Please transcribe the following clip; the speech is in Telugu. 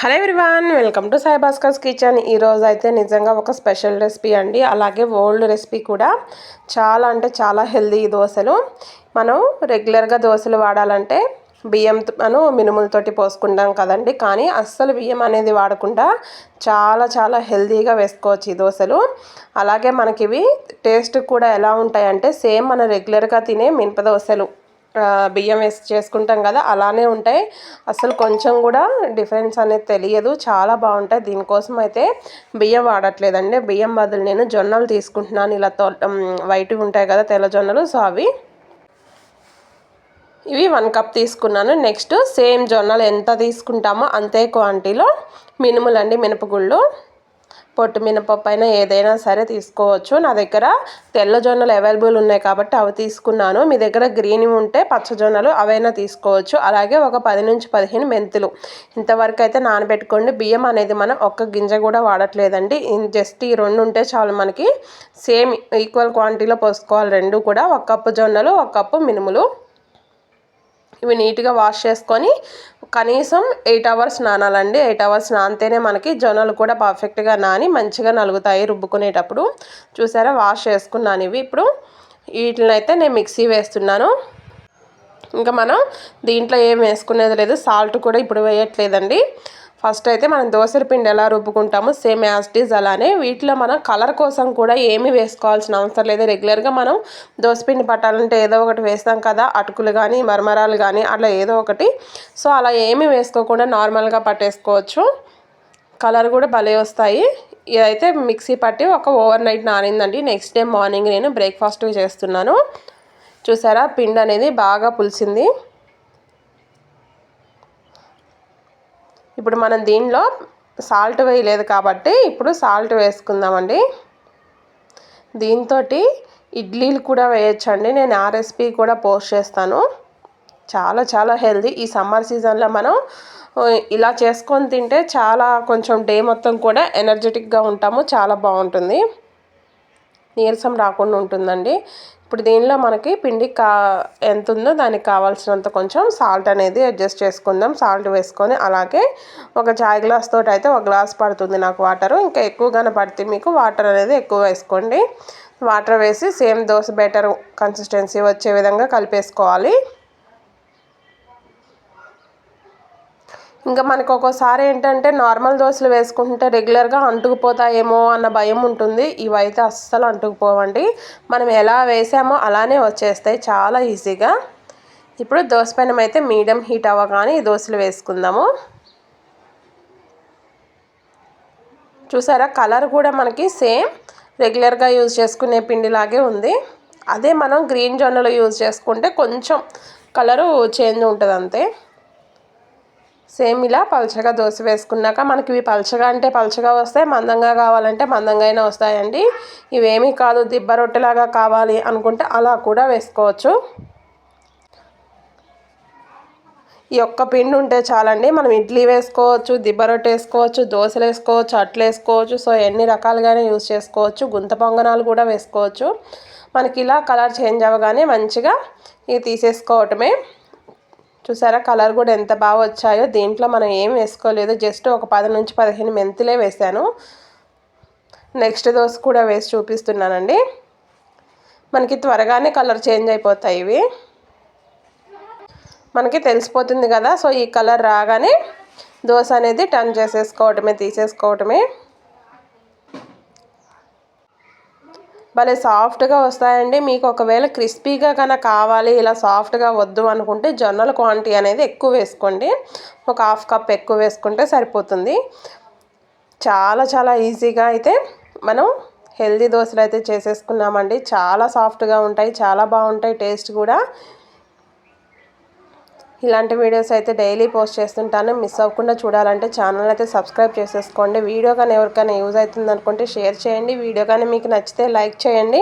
Hello everyone welcome to Sai Bhaskar's kitchen. ఈరోజు అయితే నిజంగా ఒక స్పెషల్ రెసిపీ అండి. అలాగే ఓల్డ్ రెసిపీ కూడా. చాలా అంటే చాలా హెల్దీ దోశలు. మనం రెగ్యులర్గా దోశలు వాడాలంటే బియ్యం మనం మినుములతోటి పోసుకుంటాం కదండి. కానీ అస్సలు బియ్యం అనేది వాడకుండా చాలా చాలా హెల్దీగా వేసుకోవచ్చు ఈ దోశలు. అలాగే మనకి ఇవి టేస్ట్ కూడా ఎలా ఉంటాయంటే సేమ్ మన రెగ్యులర్గా తినే మినప దోశలు. బియ్యం వేసి చేసుకుంటాం కదా అలానే ఉంటాయి. అసలు కొంచెం కూడా డిఫరెన్స్ అనేది తెలియదు. చాలా బాగుంటాయి. దీనికోసం అయితే బియ్యం వాడట్లేదండి. బియ్యం బదులు నేను జొన్నలు తీసుకుంటున్నాను. ఇలా తో వైట్వి ఉంటాయి కదా తెల్ల జొన్నలు. సో అవి ఇవి వన్ కప్ తీసుకున్నాను. నెక్స్ట్ సేమ్ జొన్నలు ఎంత తీసుకుంటామో అంతే క్వాంటిటీలో మినుములండి మినపగుళ్ళు. పొట్టు మినపప్పు అయినా ఏదైనా సరే తీసుకోవచ్చు. నా దగ్గర తెల్ల జొన్నలు అవైలబుల్ ఉన్నాయి కాబట్టి అవి తీసుకున్నాను. మీ దగ్గర గ్రీన్ ఉంటే పచ్చజొన్నలు అవైనా తీసుకోవచ్చు. అలాగే ఒక పది నుంచి పదిహేను మెంతులు. ఇంతవరకు అయితే నానబెట్టుకోండి. బియ్యం అనేది మనం ఒక్క గింజ కూడా వాడట్లేదండి. జస్ట్ ఈ రెండు ఉంటే చాలు మనకి సేమ్ ఈక్వల్ క్వాంటిటీలో పోసుకోవాలి. రెండు కూడా ఒక కప్పు జొన్నలు ఒక కప్పు మినుములు. ఇవి నీట్గా వాష్ చేసుకొని కనీసం ఎయిట్ అవర్స్ నానాలండి. ఎయిట్ అవర్స్ నానితేనే మనకి జొన్నలు కూడా పర్ఫెక్ట్గా నాని మంచిగా నలుగుతాయి రుబ్బుకునేటప్పుడు. చూసారా? వాష్ చేసుకున్నాను ఇవి ఇప్పుడు. వీటిని అయితే నేను మిక్సీ వేస్తున్నాను. ఇంకా మనం దీంట్లో ఏం వేసుకునేది లేదు. సాల్ట్ కూడా ఇప్పుడు వేయట్లేదండి. ఫస్ట్ అయితే మనం దోసరి పిండి ఎలా రుబ్బుకుంటామో సేమ్ యాస్టీజ్ అలానే వీటిలో మనం కలర్ కోసం కూడా ఏమి వేసుకోవాల్సిన అవసరం లేదు. రెగ్యులర్గా మనం దోసపిండి పట్టాలంటే ఏదో ఒకటి వేస్తాం కదా అటుకులు కానీ మరమరాలు కానీ అట్లా ఏదో ఒకటి. సో అలా ఏమి వేసుకోకుండా నార్మల్గా పట్టేసుకోవచ్చు. కలర్ కూడా భలే వస్తాయి. ఇదైతే మిక్సీ పట్టి ఒక ఓవర్ నైట్ నానిందండి. నెక్స్ట్ డే మార్నింగ్ నేను బ్రేక్ఫాస్ట్ చేస్తున్నాను. చూసారా? పిండి అనేది బాగా పులిసింది. ఇప్పుడు మనం దీనిలో సాల్ట్ వేయలేదు కాబట్టి ఇప్పుడు సాల్ట్ వేసుకుందామండి. దీంతో ఇడ్లీలు కూడా వేయచ్చండి. నేను ఆ రెసిపీ కూడా పోస్ట్ చేస్తాను. చాలా చాలా హెల్దీ ఈ సమ్మర్ సీజన్లో మనం ఇలా చేసుకొని తింటే చాలా కొంచెం డే మొత్తం కూడా ఎనర్జెటిక్గా ఉంటాము. చాలా బాగుంటుంది. నీరసం రాకుండా ఉంటుందండి. ఇప్పుడు దీనిలో మనకి పిండి కా ఎంత ఉందో దానికి కావాల్సినంత కొంచెం సాల్ట్ అనేది అడ్జస్ట్ చేసుకుందాం. సాల్ట్ వేసుకొని అలాగే ఒక చాయ్ గ్లాస్ తోటి అయితే ఒక గ్లాస్ పడుతుంది నాకు వాటర్ ఇంకా ఎక్కువగానే పడితే మీకు వాటర్ అనేది ఎక్కువ వేసుకోండి. వాటర్ వేసి సేమ్ దోశ బెటర్ కన్సిస్టెన్సీ వచ్చే విధంగా కలిపేసుకోవాలి. ఇంకా మనకు ఒక్కోసారి ఏంటంటే నార్మల్ దోశలు వేసుకుంటే రెగ్యులర్గా అంటుకుపోతాయేమో అన్న భయం ఉంటుంది. ఇవైతే అస్సలు అంటుకుపోవండి. మనం ఎలా వేసామో అలానే వచ్చేస్తాయి. చాలా ఈజీగా. ఇప్పుడు దోశ పెనం అయితే మీడియం హీట్ అవ్వగానే ఈ దోశలు వేసుకుందాము. చూసారా? కలర్ కూడా మనకి సేమ్. రెగ్యులర్గా యూజ్ చేసుకునే పిండిలాగే ఉంది. అదే మనం గ్రీన్ జొన్నలో యూజ్ చేసుకుంటే కొంచెం కలరు చేంజ్ ఉంటుంది అంతే సేమ్ ఇలా పలచగా దోశ వేసుకున్నాక మనకి ఇవి పలచగా అంటే పలచగా వస్తాయి మందంగా కావాలంటే మందంగా అయినా వస్తాయండి. ఇవేమీ కాదు దిబ్బ రొట్టెలాగా కావాలి అనుకుంటే అలా కూడా వేసుకోవచ్చు. ఈ ఒక్క పిండి ఉంటే చాలండి. మనం ఇడ్లీ వేసుకోవచ్చు దిబ్బ రొట్టె వేసుకోవచ్చు దోశలు వేసుకోవచ్చు అట్లు వేసుకోవచ్చు. సో ఎన్ని రకాలుగానే యూజ్ చేసుకోవచ్చు. గుంత పొంగనాలు కూడా వేసుకోవచ్చు. మనకి ఇలా కలర్ చేంజ్ అవ్వగానే మంచిగా ఇవి తీసేసుకోవటమే. చూసారా? కలర్ కూడా ఎంత బాగా వచ్చాయో దీంట్లో మనం ఏం వేసుకోలేదు. జస్ట్ ఒక పది నుంచి పదిహేను మెంతులే వేసాను నెక్స్ట్ దోశ కూడా వేసి చూపిస్తున్నానండి. మనకి త్వరగానే కలర్ చేంజ్ అయిపోతాయి ఇవి. మనకి తెలిసిపోతుంది కదా సో ఈ కలర్ రాగానే దోశ అనేది టర్న్ చేసేసుకోవటమే తీసేసుకోవటమే. భలే సాఫ్ట్గా వస్తాయండి. మీకు ఒకవేళ క్రిస్పీగా కనుక కావాలి ఇలా సాఫ్ట్గా వద్దు అనుకుంటే జొన్నల క్వాంటిటీ అనేది ఎక్కువ వేసుకోండి. ఒక హాఫ్ కప్ ఎక్కువ వేసుకుంటే సరిపోతుంది. చాలా చాలా ఈజీగా అయితే మనం హెల్దీ దోశలు అయితే చేసేసుకున్నామండి. చాలా సాఫ్ట్గా ఉంటాయి చాలా బాగుంటాయి టేస్ట్ కూడా. ఇలాంటి వీడియోస్ అయితే డైలీ పోస్ట్ చేస్తుంటాను. మిస్ అవ్వకుండా చూడాలంటే ఛానల్ అయితే సబ్స్క్రైబ్ చేసేసుకోండి. వీడియో కానీ ఎవరికైనా యూజ్ అవుతుంది అనుకుంటే షేర్ చేయండి. వీడియో కానీ మీకు నచ్చితే లైక్ చేయండి.